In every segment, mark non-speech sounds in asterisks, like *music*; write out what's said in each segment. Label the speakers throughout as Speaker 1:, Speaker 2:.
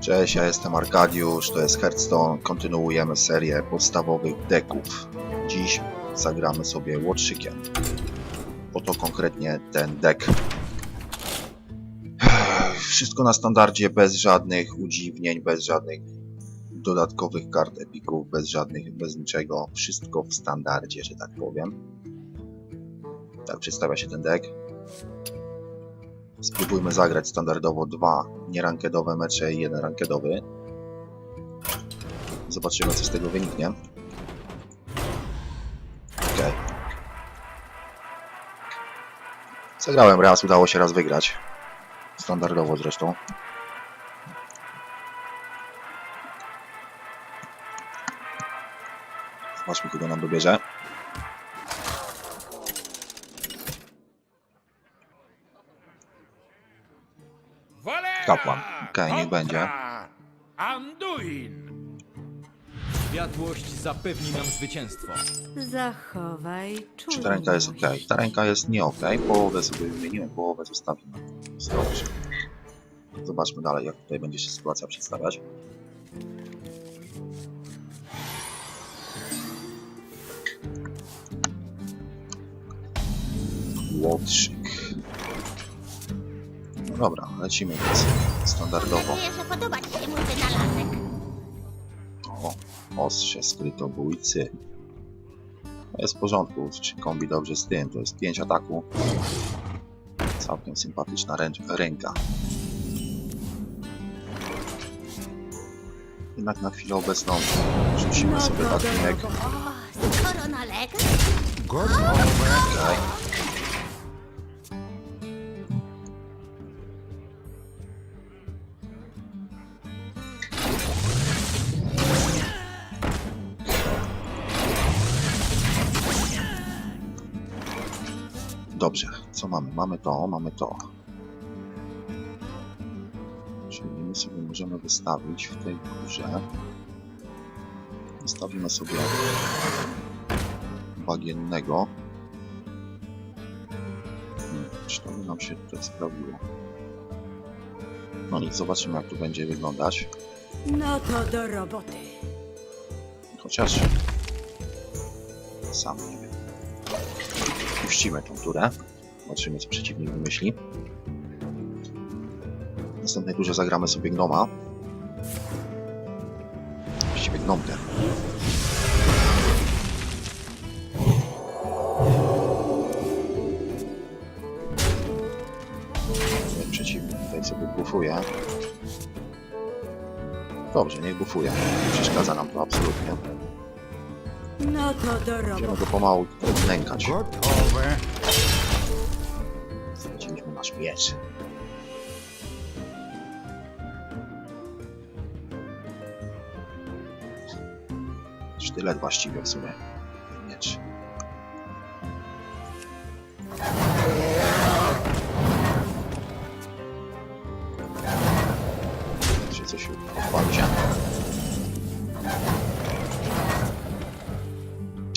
Speaker 1: Cześć, ja jestem Arkadiusz, to jest Hearthstone. Kontynuujemy serię podstawowych deków. Dziś zagramy sobie łotrzykiem. Oto konkretnie ten dek. Wszystko na standardzie, bez żadnych udziwnień, bez żadnych dodatkowych kart epików, bez żadnych, bez niczego. Wszystko w standardzie, że tak powiem. Tak przedstawia się ten dek. Spróbujmy zagrać standardowo dwa nierankedowe mecze i jeden rankedowy. Zobaczymy, co z tego wyniknie. Okej. Zagrałem raz, udało się raz wygrać. Standardowo zresztą. Zobaczmy, kogo nam dobierze. Kapłan. Okej, niech będzie.
Speaker 2: Anduin!
Speaker 3: Światłość zapewni nam zwycięstwo.
Speaker 4: Zachowaj
Speaker 1: Czy ta ręka jest ok? Ta ręka jest nie ok. Połowę sobie wymieniłem, połowę zostawimy. Dobrze. Zobaczmy dalej, jak tutaj będzie się sytuacja przedstawiać. Łotrzyk. Dobra, lecimy więc standardowo.
Speaker 5: Nadzieję, że podoba Ci się mój wynalazek.
Speaker 1: O, ostrze skrytobójcy. To jest w porządku, czy kombi dobrze z tym, to jest 5 ataku. Całkiem sympatyczna ręcz, ręka. Jednak na chwilę obecną rzucimy sobie ratunek.
Speaker 5: Skoro nalegasz,
Speaker 1: Okej. Dobrze, co mamy? Mamy to, mamy to. Czyli my sobie możemy wystawić w tej górze. Wystawimy sobie bagiennego. Hmm, Czy to by nam się tutaj sprawiło? No nic, zobaczymy jak to będzie wyglądać.
Speaker 4: No to do roboty.
Speaker 1: Chociaż sam nie wiem. Puścimy tą turę. Zobaczymy co przeciwnik wymyśli. W następnej turze zagramy sobie gnoma. Właściwie gnomkę. Przeciwnik tutaj sobie bufuje. Dobrze, niech bufuje. Nie przeszkadza nam to absolutnie.
Speaker 4: No to do
Speaker 1: Będziemy
Speaker 4: roboty.
Speaker 1: go pomału nękać.
Speaker 2: Gotowe.
Speaker 1: Straciliśmy nasz miecz. Sztylet właściwie w sumie.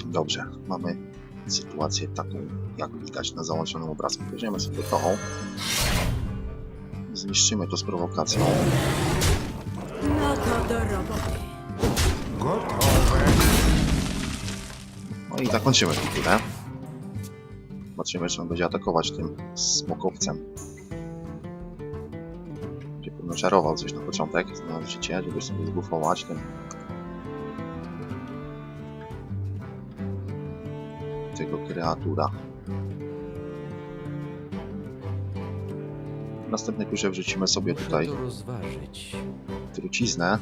Speaker 1: Dobrze, mamy sytuację taką, jak widać na załączonym obrazku. Weźmiemy sobie to, zniszczymy to z prowokacją.
Speaker 4: No to do roboty.
Speaker 2: Gotowe.
Speaker 1: No i zakończymy tę turę. Zobaczymy, czy on będzie atakować tym smokowcem. Będzie pewno czarował coś na początek, znając życie, żeby sobie zbufować tym kreatura. W następnej wrzucimy sobie tutaj truciznę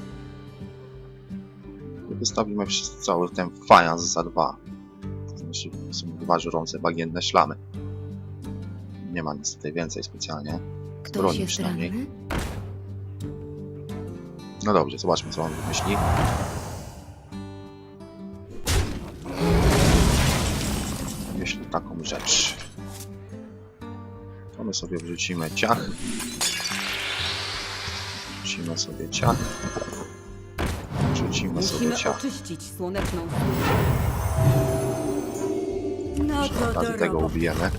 Speaker 1: i wystawimy cały ten fajans za dwa. To znaczy są dwa żurące bagienne szlamy. Nie ma nic tutaj więcej specjalnie. Z broni przynajmniej. No dobrze, zobaczmy co on wymyśli. Myślę taką rzecz. To my sobie wrzucimy ciach. Wrzucimy sobie ciach. Wrzucimy sobie
Speaker 6: Musimy
Speaker 1: ciach.
Speaker 6: oczyścić słoneczną
Speaker 4: No
Speaker 1: Przy
Speaker 4: to do
Speaker 1: tego
Speaker 4: roboty.
Speaker 1: ubijemy.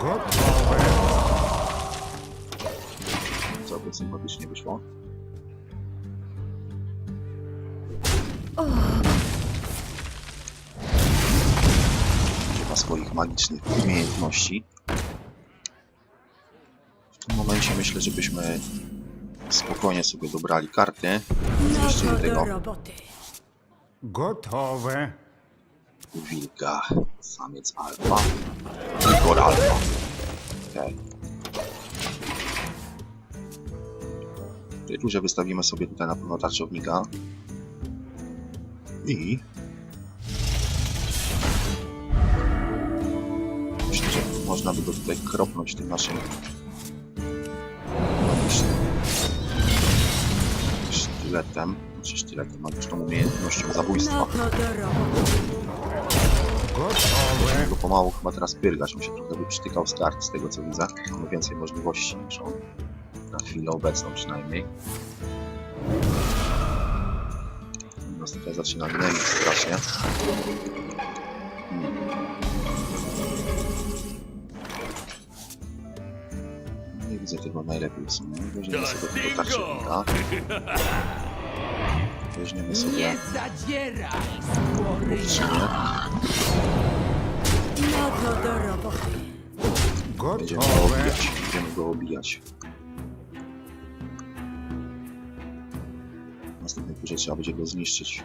Speaker 2: Gotowe.
Speaker 1: Całkiem sympatycznie wyszło. Swoich magicznych umiejętności. W tym momencie myślę, żebyśmy spokojnie sobie dobrali karty. Zniszczyli tego
Speaker 4: roboty.
Speaker 2: Gotowe.
Speaker 1: wilka, samiec alfa, Igor alfa. Okej. Turze wystawimy sobie tutaj na pewno tarczownika. I... można by go tutaj kropnąć tym naszym... Sztyletem, czy sztyletem, magiczną umiejętnością zabójstwa.
Speaker 2: Gotowe.
Speaker 1: go pomału chyba teraz pyrgać, on się trochę wyprztykał z kart z tego co widzę. Mamy więcej możliwości niż on. Na chwilę obecną przynajmniej. Nas tutaj zaczyna gnębić strasznie. Hmm. Tego najlepiej w sumie. Weźmiemy sobie tego tarczownika. Weźmiemy sobie
Speaker 6: zadzieraj,
Speaker 1: powstrzymie.
Speaker 4: No to do roboty.
Speaker 1: Będziemy go
Speaker 2: Gotowe.
Speaker 1: obijać. Będziemy go obijać. W następnej turze trzeba będzie go zniszczyć.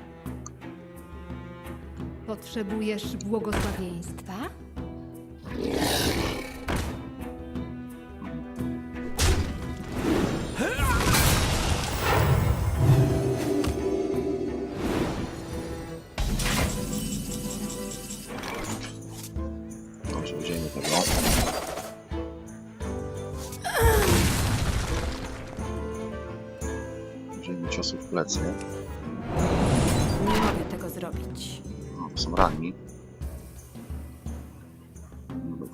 Speaker 7: Potrzebujesz błogosławieństwa?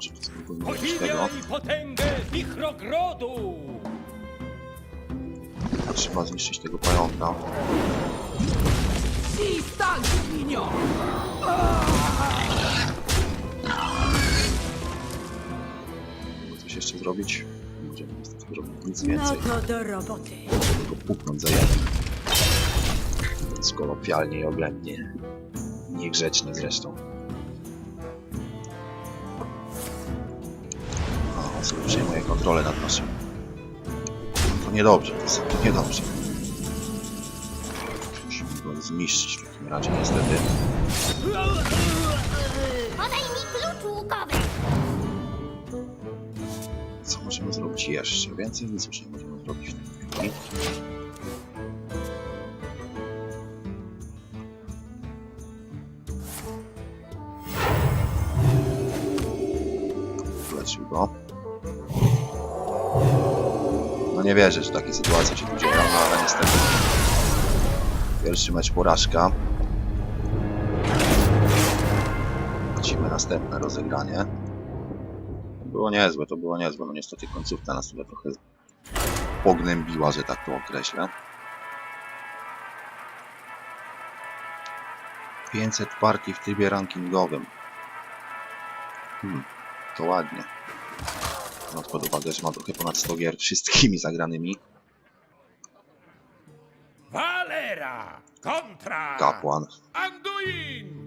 Speaker 1: To spróbujmy użyć tego.
Speaker 3: Podziwiaj potęgę wichrogrodu!
Speaker 1: Trzeba zniszczyć tego pająka.
Speaker 6: I stań, świnio!
Speaker 1: Możemy coś jeszcze zrobić. Nie możemy niestety zrobić nic
Speaker 4: No
Speaker 1: więcej.
Speaker 4: to do roboty.
Speaker 1: tylko puknąć za jeden. Więc i oględnie. Niegrzecznie zresztą. Sobie przejmuje kontrolę nad naszym. To niedobrze, to, jest- to niedobrze. Musimy go zniszczyć w takim razie niestety.
Speaker 5: Podaj mi klucz łukowy.
Speaker 1: Co możemy zrobić jeszcze? Więcej nic już nie możemy zrobić w tej chwili. Leczył go. No nie wierzę, że takie sytuacje się tu dzieją, no ale niestety. Pierwszy mecz porażka. Lecimy następne rozegranie. Było niezłe, to było niezłe. No niestety końcówka nas tutaj trochę pognębiła, że tak to określę. 500 partii w trybie rankingowym. Hmm, to ładnie. Biorąc pod uwagę, że mam trochę ponad 100 gier wszystkimi zagranymi.
Speaker 2: Valera. Kontra.
Speaker 1: Kapłan.
Speaker 2: Anduin.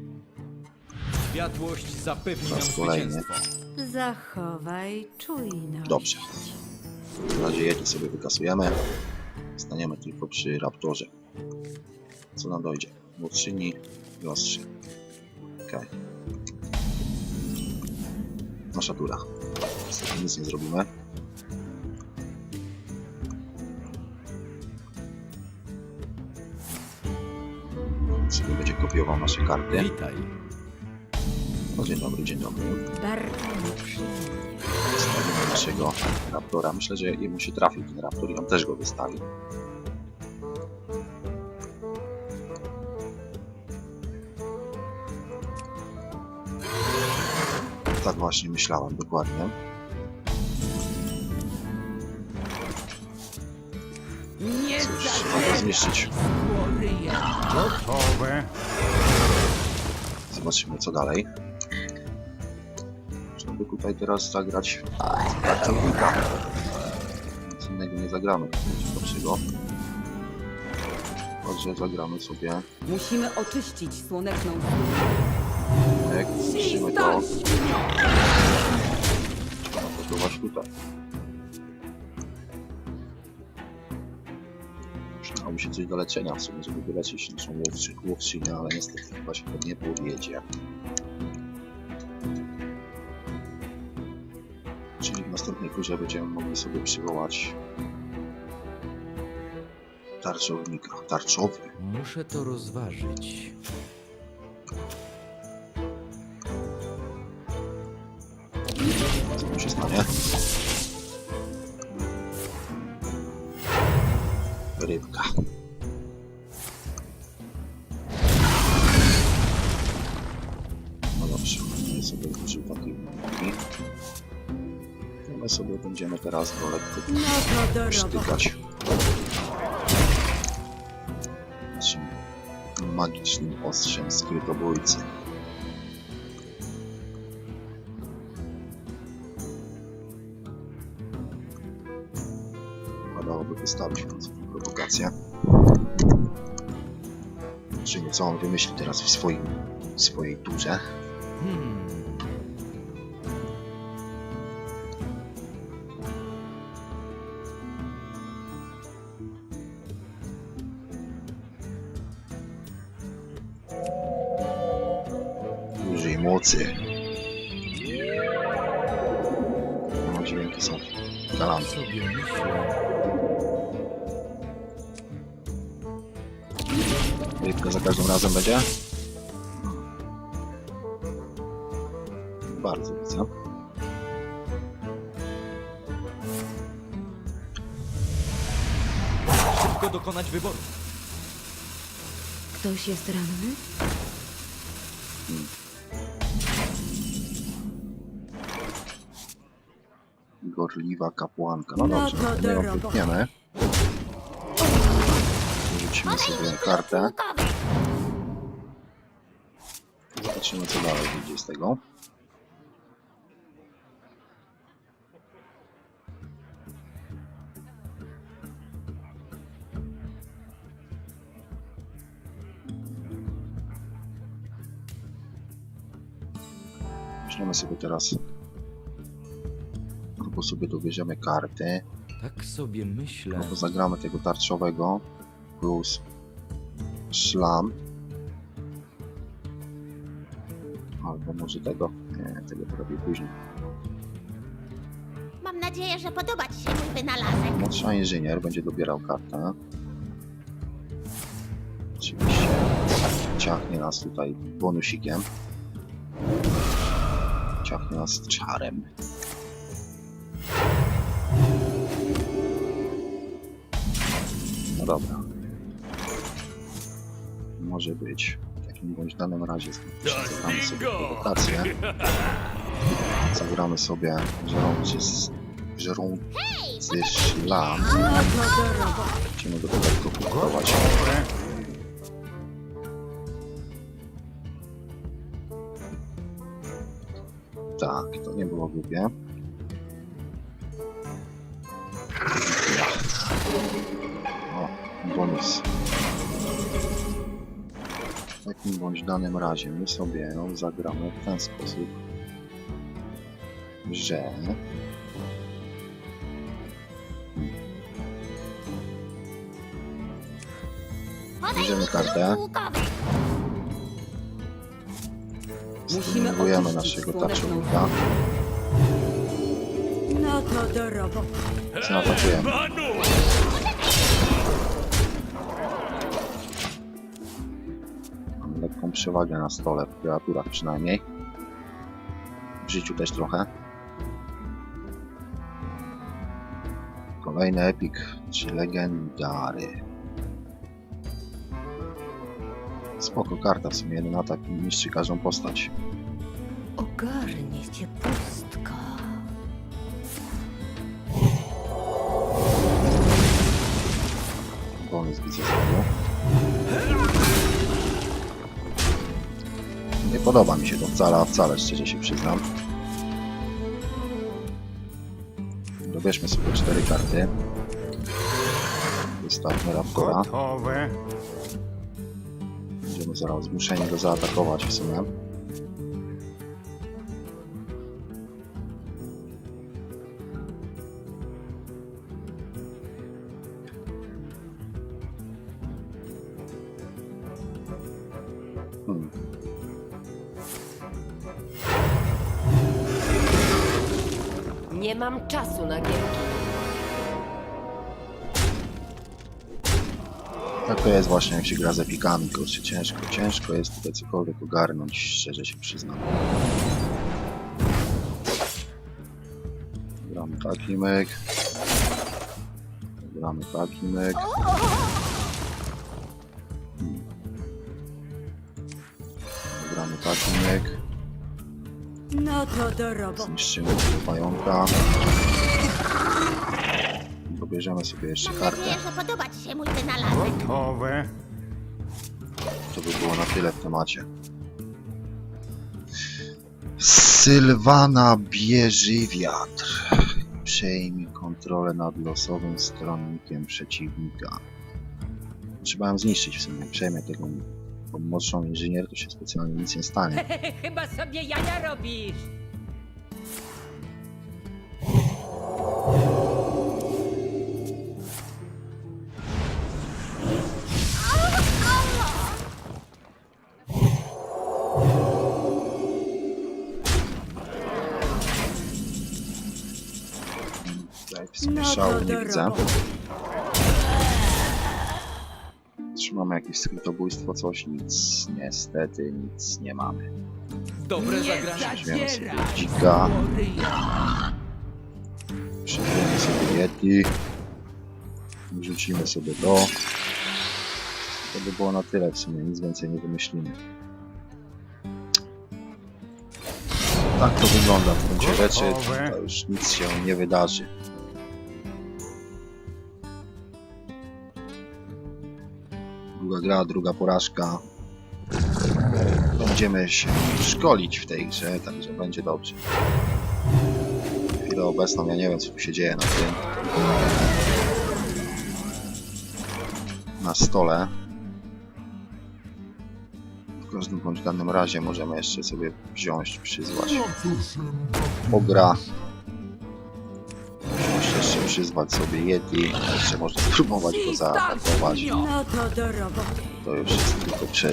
Speaker 3: Światłość zapewni
Speaker 1: Po
Speaker 3: nam
Speaker 1: raz kolejny.
Speaker 3: zwycięstwo.
Speaker 4: Zachowaj czujność.
Speaker 1: Dobrze. W razie jedni sobie wykasujemy. Staniemy tylko przy raptorze. Co nam dojdzie? Młodszyni i ostrzy. Okej. Nasza tura. Niestety nic nie zrobimy. Sobie będzie kopiował nasze karty.
Speaker 3: Witaj.
Speaker 1: No, dzień dobry, dzień dobry.
Speaker 4: Bardzo.
Speaker 1: Wystawimy naszego raptora. Myślę, że jemu się trafił ten raptor i on też go wystawi. Tak właśnie myślałem, dokładnie. Trzeba!
Speaker 2: Gotowe.
Speaker 1: Zobaczymy co dalej. Można by tutaj teraz zagrać pracownika. Nic innego nie zagramy. Nic lepszego. Także zagramy sobie.
Speaker 8: Musimy oczyścić słoneczną
Speaker 1: Jak musimy to atakować tutaj. Się coś do leczenia w sumie, żeby wyleczyć naszą łowczy, łowczynię, ale niestety chyba się to nie powiedzie. Czyli w następnej kurze będziemy mogli sobie przywołać tarczownika. Tarczowy.
Speaker 3: Muszę to rozważyć.
Speaker 1: Teraz go lekko
Speaker 4: No to do roboty.
Speaker 1: sztykać. Naszym magicznym ostrzem skrytobójcy. Należałoby wystawić tę prowokację. Czyli co on wymyśli teraz w swoim, w swojej turze?
Speaker 3: Hmm.
Speaker 1: Mocy. No, dźwięki są galantne. Rybka za każdym razem będzie? Bardzo widzę.
Speaker 3: Szybko dokonać wyboru.
Speaker 4: Ktoś jest ranny?
Speaker 1: Gorliwa kapłanka. No
Speaker 4: No
Speaker 1: dobrze,
Speaker 4: do
Speaker 1: ją klikniemy. Rzucimy sobie kartę. Zobaczymy co dalej wyjdzie z tego. Weźmiemy sobie teraz sobie dobierzemy karty,
Speaker 3: Tak sobie myślę.
Speaker 1: albo zagramy tego tarczowego plus szlam. Albo może tego. Nie, tego to robię później.
Speaker 5: Mam nadzieję, że podoba Ci się mój wynalazek.
Speaker 1: Młodsza inżynier będzie dobierał kartę. Oczywiście ciachnie nas tutaj bonusikiem. Ciachnie nas czarem. Dobra. Może być. W takim bądź danym razie zagramy sobie prowokację. Zagramy sobie żerący z żerący szlam.
Speaker 4: No to do roboty.
Speaker 1: Będziemy go lekko kupować. Tak, to nie było głupie. Takim bądź danym razie my sobie ją zagramy w ten sposób, że Bierzemy kartę.
Speaker 8: oczyścić
Speaker 1: naszego tarczownika.
Speaker 4: No to do roboty.
Speaker 1: Zaatakujemy. Przewagę na stole, w kreaturach przynajmniej. W życiu też trochę. Kolejny epik, czy legendary. Spoko karta, w sumie jeden atak niszczy każdą postać.
Speaker 4: Ogarnie.
Speaker 1: Podoba mi się to wcale, wcale, szczerze się przyznam. Dobierzmy sobie cztery karty. Zostawmy Raptora. Będziemy zaraz zmuszeni go zaatakować w sumie.
Speaker 4: Czasu na gierki.
Speaker 1: Tak to jest właśnie jak się gra z epikami, kurczę, ciężko, ciężko jest tutaj cokolwiek ogarnąć, szczerze się przyznam. Gramy taki myk. Gramy taki myk. Gramy taki myk.
Speaker 4: No to do roboty.
Speaker 1: Zniszczymy tego pająka. Pobierzemy sobie jeszcze
Speaker 5: Mam
Speaker 1: kartę.
Speaker 5: nadzieję, że podoba ci się mój wynalazek.
Speaker 2: Gotowe.
Speaker 1: To by było na tyle w temacie. Sylwana bierze wiatr. Przejmij kontrolę nad losowym stronnikiem przeciwnika. Trzeba ją zniszczyć w sumie. Przejmę tego bo młodszą inżynier, to się specjalnie nic nie stanie. *laughs*
Speaker 4: Chyba sobie jaja robisz.
Speaker 1: Tutaj sumie szału nie widzę. Trzymamy jakieś skrytobójstwo, coś, nic, niestety nic nie mamy.
Speaker 3: Dobre
Speaker 6: Nie
Speaker 3: zagranie.
Speaker 1: Weźmiemy sobie dzika. Przyjmiemy sobie Yeti. Wrzucimy sobie to. To by było na tyle w sumie, nic więcej nie wymyślimy. Tak to wygląda w gruncie rzeczy, to już nic się nie wydarzy. Gra, druga porażka. Będziemy się szkolić w tej grze, także będzie dobrze. Chwilę obecną ja nie wiem co się dzieje na tym. Na stole. W każdym bądź danym razie możemy jeszcze sobie wziąć, przyzwać. Ogra Możemy jeszcze przyzwać sobie Yeti jeszcze można spróbować go
Speaker 6: tak,
Speaker 1: zaatakować.
Speaker 4: No to
Speaker 1: już jest tylko prze,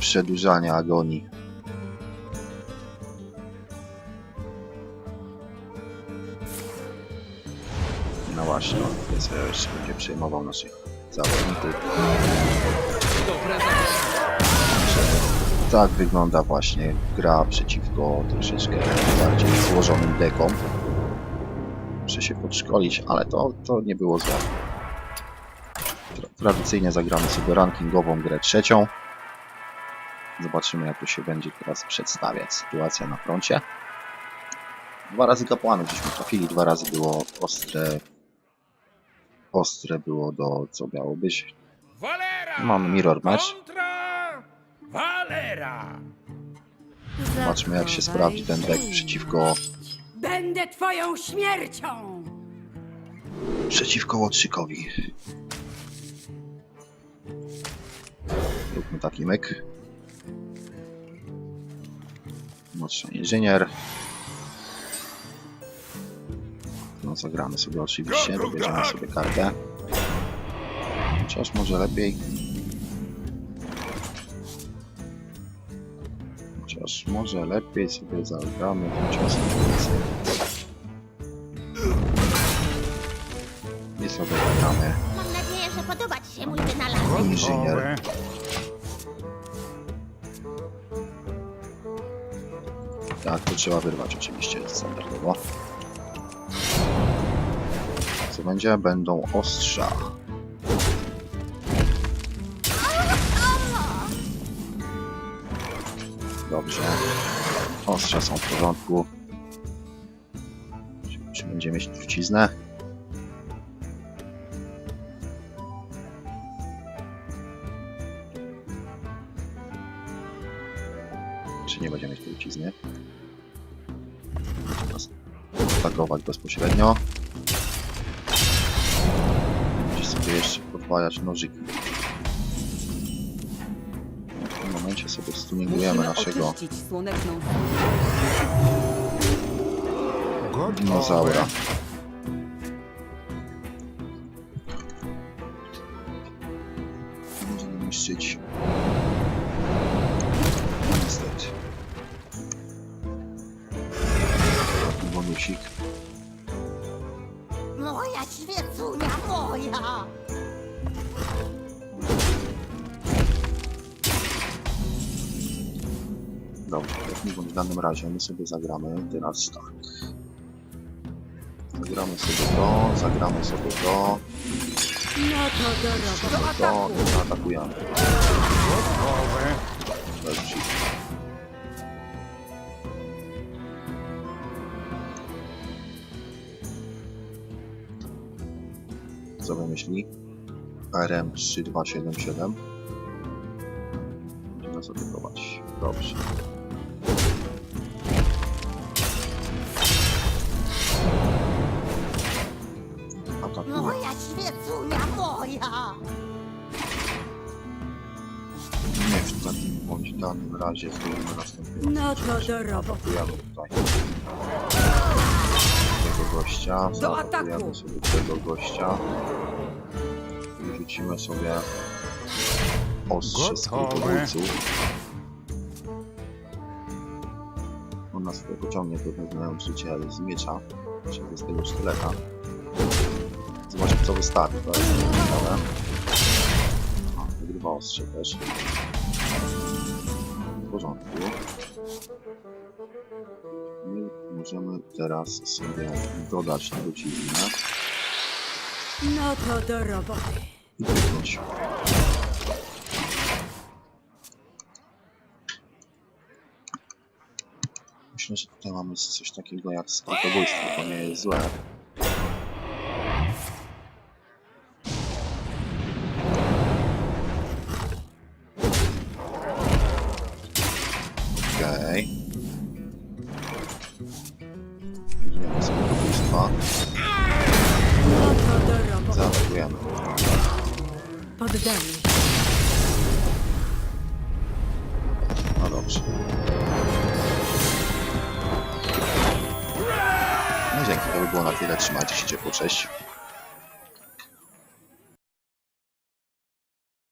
Speaker 1: przedłużanie agonii No właśnie, on jeszcze będzie przejmował naszych zawodników. Tak wygląda właśnie gra przeciwko troszeczkę bardziej złożonym dekom. Muszę się podszkolić, ale to, to nie było złe. Tra tradycyjnie zagramy sobie rankingową grę trzecią. Zobaczymy jak to się będzie teraz przedstawiać sytuacja na froncie. Dwa razy kapłanów żeśmy trafili, dwa razy było ostre ostre było do co miało być. Mamy mirror match. Zobaczmy jak się sprawdzi ten deck przeciwko
Speaker 4: Będę twoją śmiercią!
Speaker 1: przeciwko Łotrzykowi. Róbmy taki myk. Mocny inżynier. No zagramy sobie oczywiście, dobierzemy sobie kartę. Chociaż może lepiej. Chociaż może lepiej sobie zagramy chociaż I sobie zagramy
Speaker 5: Mam nadzieję, że podoba ci się mój wynalazek.
Speaker 1: inżynier. Tak, to trzeba wyrwać oczywiście standardowo. Co będzie? Będą ostrza. Dobrze. Ostrza są w porządku. Czy, czy będzie mieć truciznę? Czy nie będzie mieć trucizny? Atakować bezpośrednio. Będzie sobie jeszcze podwajać nożyki. Sobie stuningujemy naszego
Speaker 8: słoneczną
Speaker 1: dinozaura. Będziemy niszczyć. Danym razie my sobie zagramy teraz tak. Zagramy sobie to, zagramy sobie to,
Speaker 8: No to do roboty.
Speaker 1: to i zaatakujemy. Dobrze. Co wymyśli? RM 3277 Będzie nas atakować. Dobrze. Razie zrobimy następnego.
Speaker 8: No to do roboty.
Speaker 1: Tutaj tego gościa.
Speaker 8: Do ataku.
Speaker 1: sobie tego gościa. I rzucimy sobie ostrze kultowolców. On nas tutaj pociągnie, pewnie znając życie z miecza, czyli z tego sztyleta. Zobaczmy co wystawi, to jest ciekawe. O, wygrywa ostrze też. Porządku. My możemy teraz sobie dodać truciznę
Speaker 8: No to do roboty.
Speaker 1: i pyknąć. Myślę, że tutaj mamy coś takiego jak skrytobójstwo, to nie jest złe.